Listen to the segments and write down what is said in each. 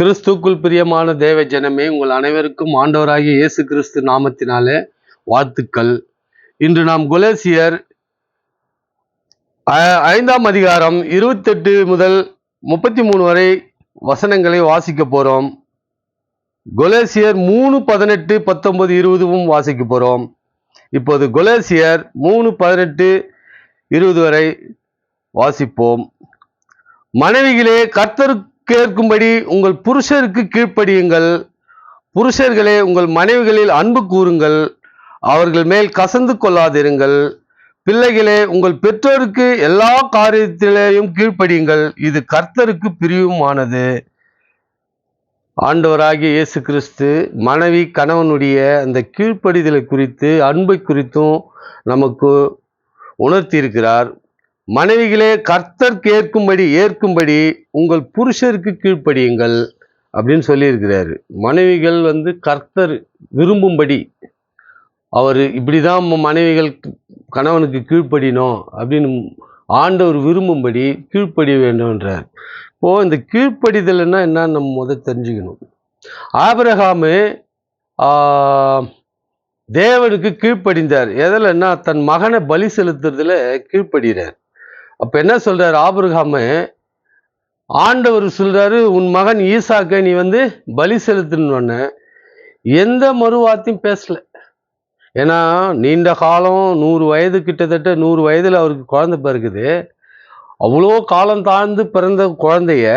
கிறிஸ்துக்குள் பிரியமான தேவ ஜனமே உங்கள் அனைவருக்கும் ஆண்டவராகிய இயேசு கிறிஸ்து நாமத்தினாலே வாழ்த்துக்கள். இன்று நாம் குலேசியர் ஐந்தாம் அதிகாரம் இருபத்தெட்டு முதல் முப்பத்தி மூணு வரை வசனங்களை வாசிக்க போறோம். கொலேசியர் மூணு பதினெட்டு பத்தொன்பது இருபதும் வாசிக்க போறோம். இப்போது கொலேசியர் மூணு பதினெட்டு இருபது வரை வாசிப்போம். மனைவிகளே கர்த்தருக்கு கேட்கும்படி உங்கள் புருஷருக்கு கீழ்ப்படியுங்கள். புருஷர்களே உங்கள் மனைவிகளில் அன்பு கூறுங்கள். அவர்கள் மேல் கசந்து கொள்ளாதிருங்கள். பிள்ளைகளே உங்கள் பெற்றோருக்கு எல்லா காரியத்திலேயும் கீழ்ப்படியுங்கள். இது கர்த்தருக்கு பிரிவுமானது. ஆண்டவராகிய இயேசு கிறிஸ்து மனைவி கணவனுடைய அந்த கீழ்ப்படிதலை குறித்து அன்பை குறித்தும் நமக்கு உணர்த்தியிருக்கிறார். மனைவிகளே கர்த்தர் கேட்கும்படி ஏற்கும்படி உங்கள் புருஷருக்கு கீழ்ப்படியுங்கள் அப்படின்னு சொல்லியிருக்கிறாரு. மனைவிகள் வந்து கர்த்தர் விரும்பும்படி அவர் இப்படி தான் மனைவிகள் கணவனுக்கு கீழ்ப்படினோம் அப்படின்னு ஆண்டவர் விரும்பும்படி கீழ்ப்படிய வேண்டும்ன்றார். இப்போது இந்த கீழ்ப்படிதல்னா என்னன்னு நம்ம முதல் தெரிஞ்சுக்கணும். ஆபிரகாமு தேவனுக்கு கீழ்ப்படிந்தார். எதில் என்ன? தன் மகனை பலி செலுத்துறதுல கீழ்ப்படுகிறார் அப்ப என்ன சொல்றாரு ஆபிரகாமு? ஆண்டவர் சொல்றாரு உன் மகன் ஈசாக்கை நீ வந்து பலி செலுத்தணுன்னு எந்த மறுவார்த்தையும் பேசல. ஏன்னா நீண்ட காலம் நூறு வயது கிட்டத்தட்ட நூறு வயதுல அவருக்கு குழந்தை பிறகுது அவ்வளோ காலம் தாழ்ந்து பிறந்த குழந்தைய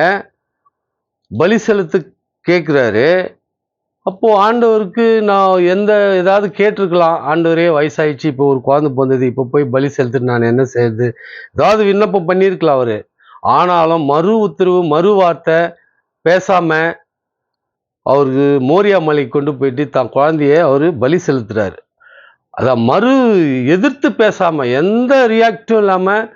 பலி செலுத்து கேட்குறாரு அப்போது ஆண்டவருக்கு நான் எந்த ஏதாவது கேட்டிருக்கலாம். ஆண்டவரே வயசாயிடுச்சு இப்போ ஒரு குழந்தை பிறந்தது இப்போ போய் பலி செலுத்துட்டு நான் என்ன செய்யுது ஏதாவது விண்ணப்பம் பண்ணியிருக்கலாம் அவர். ஆனாலும் மறு உத்தரவு மறு வார்த்தை பேசாமல் அவருக்கு மோரியா மலைக்கு கொண்டு போயிட்டு தான் குழந்தைய அவர் பலி செலுத்துறாரு. அதான் மறு எதிர்த்து பேசாமல் எந்த ரியாக்டும் இல்லாமல்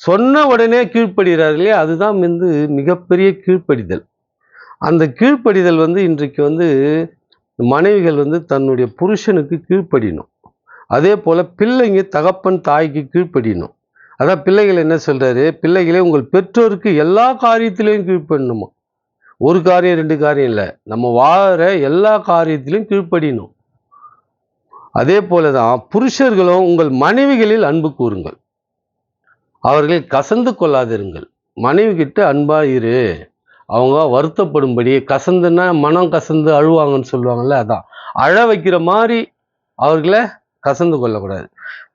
சொன்ன உடனே கீழ்ப்படுகிறார் இல்லையா? அதுதான் வந்து மிகப்பெரிய கீழ்ப்படிதல். அந்த கீழ்ப்படிதல் வந்து இன்றைக்கு வந்து மனைவிகள் வந்து தன்னுடைய புருஷனுக்கு கீழ்ப்படியணும். அதே போல் பிள்ளைங்க தகப்பன் தாய்க்கு கீழ்ப்படியணும். அதான் பிள்ளைகள் என்ன சொல்கிறாரு பிள்ளைகளே உங்கள் பெற்றோருக்கு எல்லா காரியத்திலையும் கீழ்ப்படணுமா? ஒரு காரியம் ரெண்டு காரியம் இல்லை. நம்ம வாழற எல்லா காரியத்திலையும் கீழ்ப்படியணும். அதே போலதான் புருஷர்களும் உங்கள் மனைவிகளில் அன்பு கூறுங்கள். அவர்களை கசந்து கொள்ளாதிருங்கள். மனைவி கிட்ட அன்பாக இரு. அவங்க வருத்தப்படும்படி கசந்துன்னா மனம் கசந்து அழுவாங்கன்னு சொல்லுவாங்கல்ல அதான். அழ வைக்கிற மாதிரி அவர்களை கசந்து கொள்ளக்கூடாது.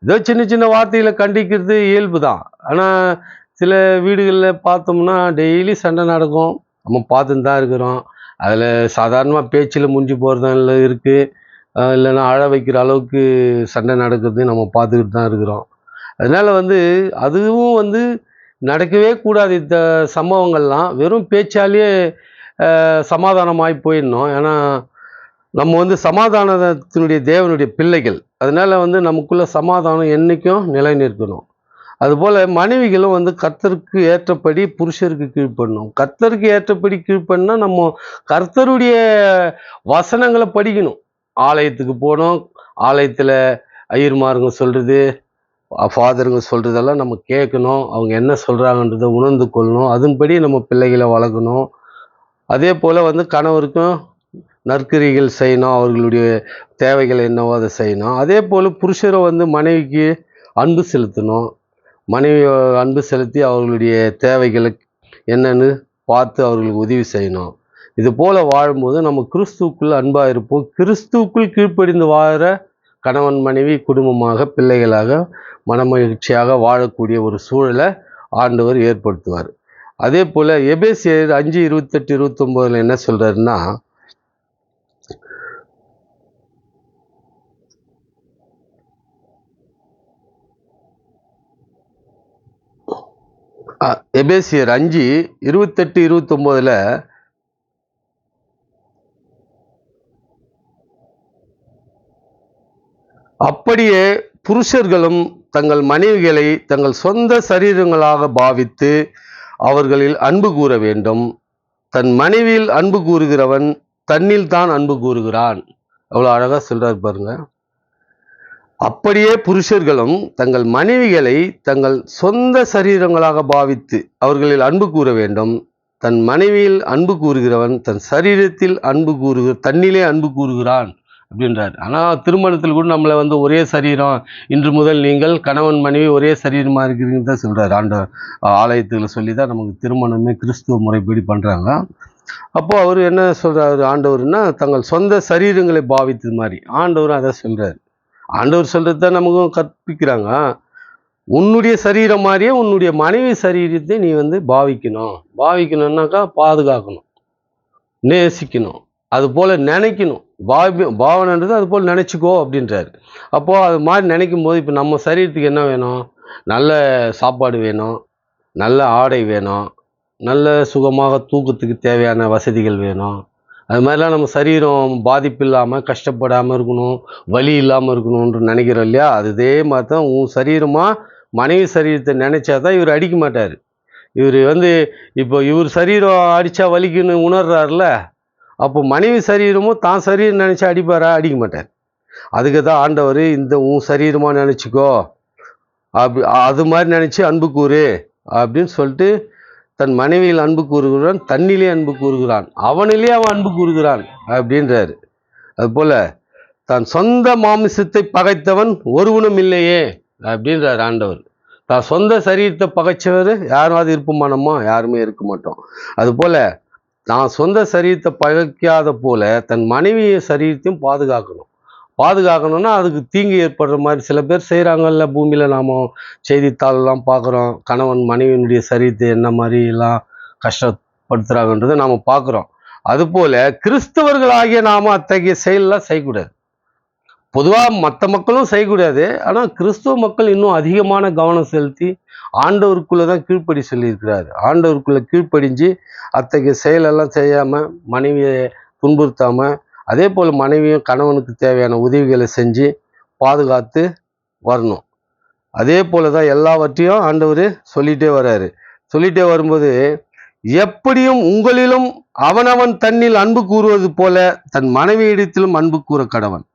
ஏதோ சின்ன சின்ன வார்த்தையில் கண்டிக்கிறது இயல்பு தான். ஆனால் சில வீடுகளில் பார்த்தோம்னா டெய்லி சண்டை நடக்கும். நம்ம பார்த்துன்னு தான் இருக்கிறோம். அதில் சாதாரணமாக பேச்சில் முடிஞ்சு போகிறதுல இருக்குது இல்லைன்னா அழ வைக்கிற அளவுக்கு சண்டை நடக்கிறது நம்ம பார்த்துக்கிட்டு தான் இருக்கிறோம். அதனால் வந்து அதுவும் வந்து நடக்கவே கூடாது இந்த சம்பவங்கள்லாம். வெறும் பேச்சாலேயே சமாதானமாகி போயிடணும். ஏன்னா நம்ம வந்து சமாதானத்தினுடைய தேவனுடைய பிள்ளைகள். அதனால் வந்து நமக்குள்ளே சமாதானம் என்றைக்கும் நிலை நிற்கணும் அதுபோல் மனைவிகளும் வந்து கர்த்தருக்கு ஏற்றபடி புருஷருக்கு கீழ்ப்படணும். கர்த்தருக்கு ஏற்றபடி கீழ்ப்படினா நம்ம கர்த்தருடைய வசனங்களை படிக்கணும். ஆலயத்துக்கு போகணும். ஆலயத்தில் ஐயர்மாருங்க சொல்கிறது ஃபாதருங்க சொல்கிறதெல்லாம் நம்ம கேட்கணும். அவங்க என்ன சொல்கிறாங்கன்றதை உணர்ந்து கொள்ளணும். அதன்படி நம்ம பிள்ளைகளை வளர்க்கணும். அதே போல் வந்து கணவருக்கும் நற்கரிகள் செய்யணும். அவர்களுடைய தேவைகள் என்னவோ அதை செய்யணும். அதே போல் புருஷரை வந்து மனைவிக்கு அன்பு செலுத்தணும். மனைவி அன்பு செலுத்தி அவர்களுடைய தேவைகளை என்னன்னு பார்த்து அவர்களுக்கு உதவி செய்யணும். இது போல் வாழும்போது நம்ம கிறிஸ்துவுக்குள் அன்பாக இருப்போம். கிறிஸ்துவுக்குள் கீழ்ப்படிந்து வாழ கணவன் மனைவி குடும்பமாக பிள்ளைகளாக மனமகிழ்ச்சியாக வாழக்கூடிய ஒரு சூழலை ஆண்டவர் ஏற்படுத்துவார். அதே போல் எபேசியர் அஞ்சு இருபத்தெட்டு இருபத்தொம்போதில் என்ன சொல்கிறாருன்னா எபேசியர் அஞ்சு இருபத்தெட்டு இருபத்தொம்போதில் அப்படியே புருஷர்களும் தங்கள் மனைவிகளை தங்கள் சொந்த சரீரங்களாக பாவித்து அவர்களில் அன்பு கூற வேண்டும். தன் மனைவியில் அன்பு கூறுகிறவன் தன்னில் தான் அன்பு கூறுகிறான். அவ்வளோ அழகாக சொல்கிறார் பாருங்க. அப்படியே புருஷர்களும் தங்கள் மனைவிகளை தங்கள் சொந்த சரீரங்களாக பாவித்து அவர்களில் அன்பு கூற வேண்டும். தன் மனைவியில் அன்பு கூறுகிறவன் தன் சரீரத்தில் அன்பு கூறுகிற தன்னிலே அன்பு கூறுகிறான். அப்படின்றார். ஆனால் திருமணத்தில் கூட நம்மளை வந்து ஒரே சரீரம் இன்று முதல் நீங்கள் கணவன் மனைவி ஒரே சரீரமாக இருக்கிறீங்கன்னு தான் சொல்கிறார் ஆண்ட ஆலயத்தில் சொல்லி தான் நமக்கு திருமணமே கிறிஸ்துவ முறைப்படி பண்ணுறாங்க அப்போது அவர் என்ன சொல்கிறாரு ஆண்டவர்னா தங்கள் சொந்த சரீரங்களை பாவித்தது மாதிரி. ஆண்டவரும் அதை சொல்கிறார் ஆண்டவர் சொல்கிறது தான் நமக்கும் கற்பிக்கிறாங்க. உன்னுடைய சரீரம் மாதிரியே உன்னுடைய மனைவி சரீரத்தை நீ வந்து பாவிக்கணும். பாவிக்கணும்னாக்கா பாதுகாக்கணும். நேசிக்கணும். அது போல் நினைக்கணும். பாவி பாவனைன்றது அது போல் நினச்சிக்கோ அப்படின்றார். அப்போது அது மாதிரி நினைக்கும் போது இப்போ நம்ம சரீரத்துக்கு என்ன வேணும்? நல்ல சாப்பாடு வேணும் நல்ல ஆடை வேணும் நல்ல சுகமாக தூக்கத்துக்கு தேவையான வசதிகள் வேணும். அது மாதிரிலாம் நம்ம சரீரம் பாதிப்பு இல்லாமல் கஷ்டப்படாமல் இருக்கணும் வலி இல்லாமல் இருக்கணும்னு நினைக்கிறோம் இல்லையா? அது இதே மாதிரி தான் உன் சரீரமாக மனைவி சரீரத்தை நினச்சா தான் இவர் அடிக்க மாட்டார். இவர் வந்து இப்போ இவர் சரீரம் அடித்தா வலிக்குன்னு உணர்றாருல அப்போ மனைவி சரீரமும் தான் சரீரம் நினச்சி அடிப்பாரா? அடிக்க மாட்டார். அதுக்கு தான் ஆண்டவர் இந்த உன் சரீரமாக நினச்சிக்கோ. அப்படி அது மாதிரி நினச்சி அன்பு கூறு அப்படின்னு சொல்லிட்டு தன் மனைவியில் அன்பு கூறுகிறான் தன்னிலே அன்பு கூறுகிறான் அவனிலே அவன் அன்பு கூறுகிறான் அப்படின்றாரு. அதுபோல் தான் சொந்த மாமிசத்தை பகைத்தவன் ஒருவனும் இல்லையே அப்படின்றார் ஆண்டவர். தான் சொந்த சரீரத்தை பகைச்சவர் யாராவது இருப்போமானோமா யாருமே இருக்க மாட்டோம். அதுபோல் தான் சொந்த சரீரத்தை பகைக்காத போல தன் மனைவி சரீரத்தையும் பாதுகாக்கணும். பாதுகாக்கணும்னா அதுக்கு தீங்கு ஏற்படுற மாதிரி சில பேர் செய்கிறாங்கல்ல பூமியில் நாம் செய்தித்தாள்லாம் பார்க்குறோம். கணவன் மனைவியினுடைய சரீரத்தை என்ன மாதிரி எல்லாம் கஷ்டப்படுத்துகிறாங்கன்றதை நாம் பார்க்குறோம். அதுபோல் கிறிஸ்தவர்களாகிய நாம் அத்தகைய செயலெலாம் செய்யக்கூடாது. பொதுவாக மற்ற மக்களும் செய்யக்கூடாது. ஆனால் கிறிஸ்துவ மக்கள் இன்னும் அதிகமான கவனம் செலுத்தி ஆண்டவருக்குள்ளே தான் கீழ்ப்படி சொல்லியிருக்கிறார். ஆண்டவருக்குள்ளே கீழ்ப்படிஞ்சு அத்தகைய செயலெல்லாம் செய்யாமல் மனைவியை துன்புறுத்தாமல் அதே போல் மனைவியும் கணவனுக்கு தேவையான உதவிகளை செஞ்சு பாதுகாத்து வரணும். அதே போல தான் எல்லாவற்றையும் ஆண்டவர் சொல்லிகிட்டே வர்றாரு சொல்லிகிட்டே வரும்போது எப்படியும் உங்களிலும் அவனவன் தன்னில் அன்பு கூறுவது போல தன் மனைவியிடத்திலும் அன்பு கூற கடவன்.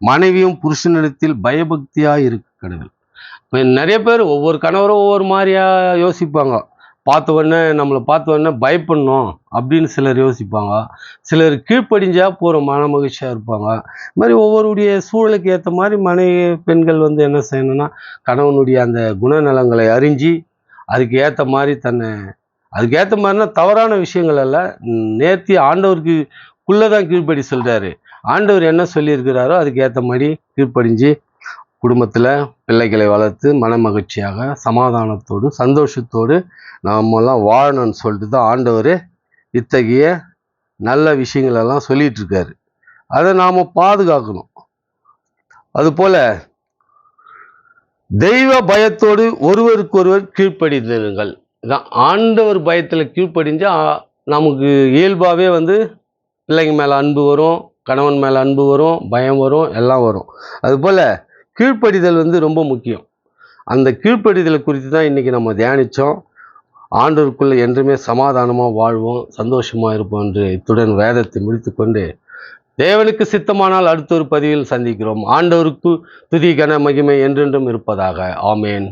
மனைவியும் புருஷனிடத்தில் பயபக்தியாக இருக்க கடவுள் இப்போ நிறைய பேர் ஒவ்வொரு கணவரும் ஒவ்வொரு மாதிரியா யோசிப்பாங்க. பார்த்த உடனே நம்மளை பார்த்த உடனே பயப்படணும் அப்படின்னு சிலர் யோசிப்பாங்க. சிலர் கீழ்ப்படிஞ்சா போகிற மன மகிழ்ச்சியாக இருப்பாங்க. இது மாதிரி ஒவ்வொருடைய சூழலுக்கு ஏற்ற மாதிரி மனைவி பெண்கள் வந்து என்ன செய்யணும்னா கணவனுடைய அந்த குணநலங்களை அறிஞ்சு அதுக்கு ஏற்ற மாதிரி தன்னை அதுக்கு ஏற்ற மாதிரினா தவறான விஷயங்கள் அல்ல. நேர்த்தி ஆண்டவருக்கு குள்ளே தான் கீழ்ப்படி சொல்கிறாரு ஆண்டவர் என்ன சொல்லியிருக்கிறாரோ அதுக்கு ஏற்ற மாதிரி கீழ்ப்படிஞ்சு குடும்பத்தில் பிள்ளைகளை வளர்த்து மன மகிழ்ச்சியாக சமாதானத்தோடு சந்தோஷத்தோடு நாமெல்லாம் வாழணும்னு சொல்லிட்டு தான் ஆண்டவர் இத்தகைய நல்ல விஷயங்களெல்லாம் சொல்லிகிட்ருக்காரு. அதை நாம் பாதுகாக்கணும். அதுபோல் தெய்வ பயத்தோடு ஒருவருக்கொருவர் கீழ்ப்படிந்திருங்கள். இதான் ஆண்டவர் பயத்தில் கீழ்ப்படிஞ்சால் நமக்கு இயல்பாகவே வந்து பிள்ளைங்க மேலே அன்பு வரும். கணவன் மேலே அன்பு வரும் பயம் வரும் எல்லாம் வரும். அதுபோல் கீழ்ப்படிதல் வந்து ரொம்ப முக்கியம். அந்த கீழ்ப்படிதலை குறித்து தான் இன்றைக்கி நம்ம தியானித்தோம் ஆண்டவருக்குள்ளே என்றுமே சமாதானமாக வாழ்வோம் சந்தோஷமாக இருப்போம் என்று இத்துடன் வேதத்தை முடித்துக்கொண்டு தேவனுக்கு சித்தமானால் அடுத்த ஒரு பதிவில் சந்திக்கிறோம். ஆண்டவருக்கு துதி கன மகிமை என்றென்றும் இருப்பதாக. ஆமேன்.